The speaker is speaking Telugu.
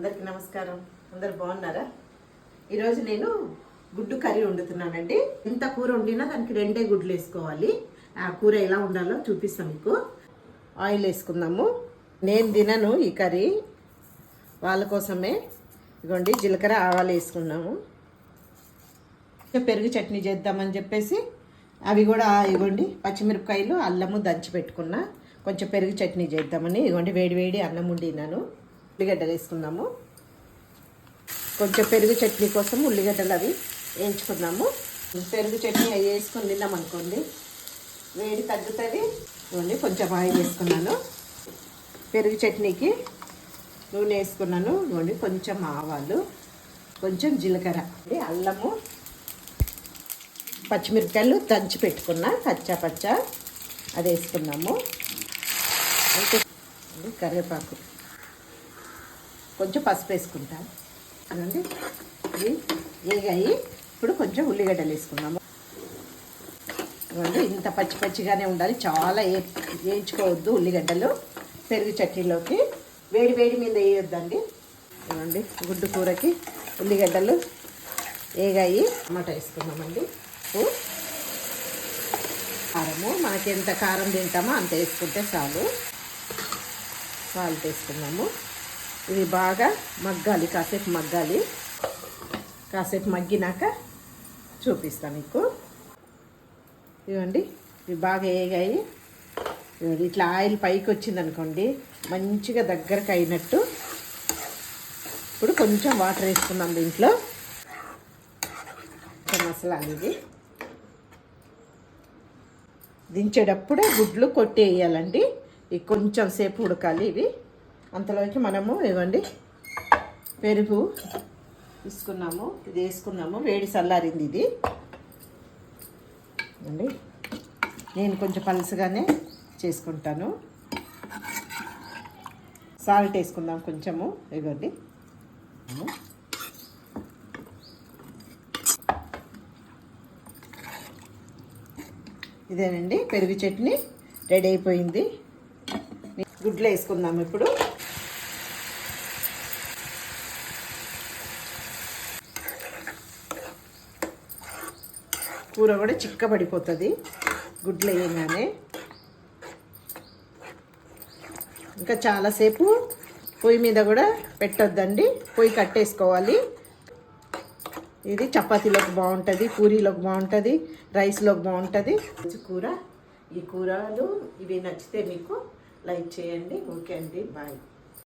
అందరికీ నమస్కారం. అందరు బాగున్నారా? ఈరోజు నేను గుడ్డు కర్రీ వండుతున్నానండి. ఇంత కూర వండినా దానికి రెండే గుడ్లు వేసుకోవాలి. ఆ కూర ఎలా ఉండాలో చూపిస్తాం మీకు. ఆయిల్ వేసుకుందాము. నేను తినను ఈ కర్రీ. వాళ్ళ కోసమే. ఇగోండి జీలకర్ర ఆవాలు వేసుకున్నాము. పెరుగు చట్నీ చేద్దామని చెప్పేసి అవి కూడా ఇగోండి పచ్చిమిరపకాయలు అల్లము దంచి పెట్టుకున్నా. కొంచెం పెరుగు చట్నీ చేద్దామని. ఇగోండి వేడి వేడి అన్నం వండినాను. ఉల్లిగడ్డలు వేసుకుందాము. కొంచెం పెరుగు చట్నీ కోసం ఉల్లిగడ్డలు అవి వేయించుకుందాము. పెరుగు చట్నీ అవి వేసుకొని తిన్నాం అనుకోండి వేడి తగ్గుతుంది. నూనె కొంచెం ఆయిల్ వేసుకున్నాను. పెరుగు చట్నీకి నూనె వేసుకున్నాను. నూనె కొంచెం ఆవాలు కొంచెం జీలకర్ర. అల్లము పచ్చిమిరపకాయలు దంచి పెట్టుకున్న కచ్చా పచ్చ అది వేసుకున్నాము. అంటే కరివేపాకు. కొంచెం పసుపు వేసుకుంటాను అదండి. ఇది వేగాయి ఇప్పుడు కొంచెం ఉల్లిగడ్డలు వేసుకున్నాము ఇంత పచ్చి పచ్చిగానే ఉండాలి. చాలా ఏ వేయించుకోవద్దు ఉల్లిగడ్డలు. పెరుగు చట్నీలోకి వేడి వేడి మీద వేయొద్దండి. ఇవ్వండి గుడ్డు కూరకి ఉల్లిగడ్డలు వేగాయి టమాటా వేసుకున్నామండి ఉప్పు కారము. మనకి ఎంత కారం తింటామో అంత వేసుకుంటే చాలు. సాల్ట్ వేసుకున్నాము ఇది బాగా మగ్గాలి కాసేపు మగ్గాలి. కాసేపు మగ్గినాక చూపిస్తాను మీకు. ఇవ్వండి ఇవి బాగా వేగాయి ఇవ్వండి ఇట్లా ఆయిల్ పైకి వచ్చింది అనుకోండి మంచిగా దగ్గరకు అయినట్టు ఇప్పుడు కొంచెం వాటర్ వేసుకున్నాం దీంట్లో. కొంచెం మసాలాలు ఇది దించేటప్పుడే గుడ్లు కొట్టేయాలండి. ఇవి కొంచెం సేపు ఉడకాలి ఇవి. అంతలోకి మనము ఇవ్వండి. పెరుగు తీసుకున్నాము ఇది వేసుకున్నాము. వేడి చల్లారింది ఇది. అండి నేను కొంచెం పలుసుగానే చేసుకుంటాను. సాల్ట్ వేసుకుందాం కొంచెము. ఇవ్వండి. ఇదేనండి. పెరుగు చట్నీ రెడీ అయిపోయింది. గుడ్లు వేసుకుందాం ఇప్పుడు. కూర కూడా చిక్కబడిపోతుంది. గుడ్లు వేయగానే. ఇంకా చాలాసేపు పొయ్యి మీద కూడా పెట్టొద్దండి. పొయ్యి కట్టేసుకోవాలి. ఇది చపాతీలోకి బాగుంటుంది పూరీలోకి బాగుంటుంది రైస్లోకి బాగుంటుంది. కూర. ఈ కూరలు ఇవి నచ్చితే మీకు లైక్ చేయండి. ఓకే అండి. బాయ్.